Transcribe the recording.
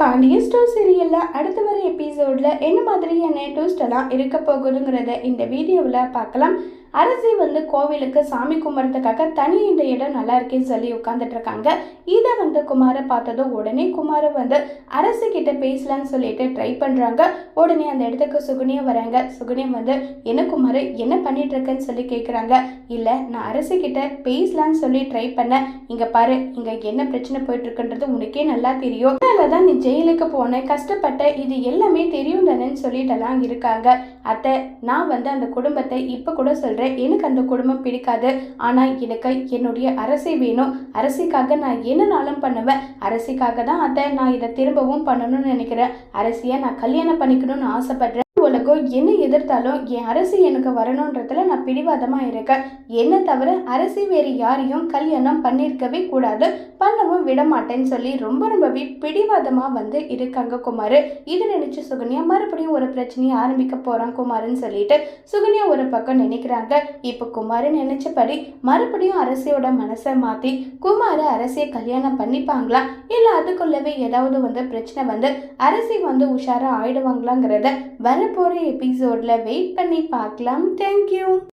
Pandya store சீரியலில் அடுத்த வர எபிசோடில் என்ன மாதிரியான டூஸ்டெல்லாம் இருக்க போகுதுங்கிறத இந்த வீடியோவில் பார்க்கலாம். அரசி வந்து கோவிலுக்கு சாமி கும்பிட்றதுக்காக தனி இந்த இடம் நல்லா இருக்கேன்னு சொல்லி உட்காந்துட்டு இருக்காங்க. இதை வந்து குமாரை பார்த்ததும் உடனே குமார் வந்து அரசு கிட்ட பேசலான்னு சொல்லிட்டு ட்ரை பண்ணுறாங்க உடனே அந்த இடத்துக்கு சுகுனியா வராங்க. சுகுனியம் வந்து என்ன குமார் என்ன பண்ணிட்டு இருக்கேன்னு சொல்லி கேட்குறாங்க இல்லை நான் அரசு கிட்ட பேசலான்னு சொல்லி ட்ரை பண்ணேன். இங்கே பாரு இங்கே என்ன பிரச்சனை போயிட்டு இருக்குன்றது உனக்கே நல்லா தெரியும். அதனால தான் நீ ஜெயிலுக்கு போன கஷ்டப்பட்ட இது எல்லாமே தெரியும் தானேன்னு சொல்லிட்டெல்லாம் இருக்காங்க. அத்தை நான் வந்து அந்த குடும்பத்தை இப்போ கூட சொல்கிறேன் எனக்கு அந்த குடும்பம் பிடிக்காது. ஆனால் எனக்கு என்னுடைய அரசி வேணும். அரசிக்காக நான் என்னனாலும் பண்ணுவேன்? அரசிக்காக தான் அதை நான் இதை திரும்பவும் பண்ணணும்னு நினைக்கிறேன். அரசியை நான் கல்யாணம் பண்ணிக்கணும்னு ஆசைப்படுறேன். உலகம் என்ன எதிர்த்தாலும் என் அரசி எனக்கு வரணுன்றதுல நான் பிடிவாதமாக இருக்கேன். என்ன தவிர அரசி வேறு யாரையும் கல்யாணம் பண்ணியிருக்கவே கூடாது. பண்ணவும் விட மாட்டேன்னு சொல்லி ரொம்ப ரொம்பவே பிடிவாதமாக வந்து இருக்காங்க குமார். இதை நினச்சி சுகன்யா மறுபடியும் ஒரு பிரச்சனையை ஆரம்பிக்க போகிறான் குமாருன்னு சொல்லிட்டு சுகன்யா ஒரு பக்கம் நினைக்கிறாங்க. இப்போ குமார் நினச்சபடி மறுபடியும் அரசியோட மனசை மாற்றி குமாரை அரசியை கல்யாணம் பண்ணிப்பாங்களா? இல்லை அதுக்குள்ளவே ஏதாவது வந்து பிரச்சனை வந்து அரசி வந்து உஷாராக ஆயிடுவாங்களாங்கிறத வரப்போகிற எபிசோடில் வெயிட் பண்ணி பார்க்கலாம். தேங்க்யூ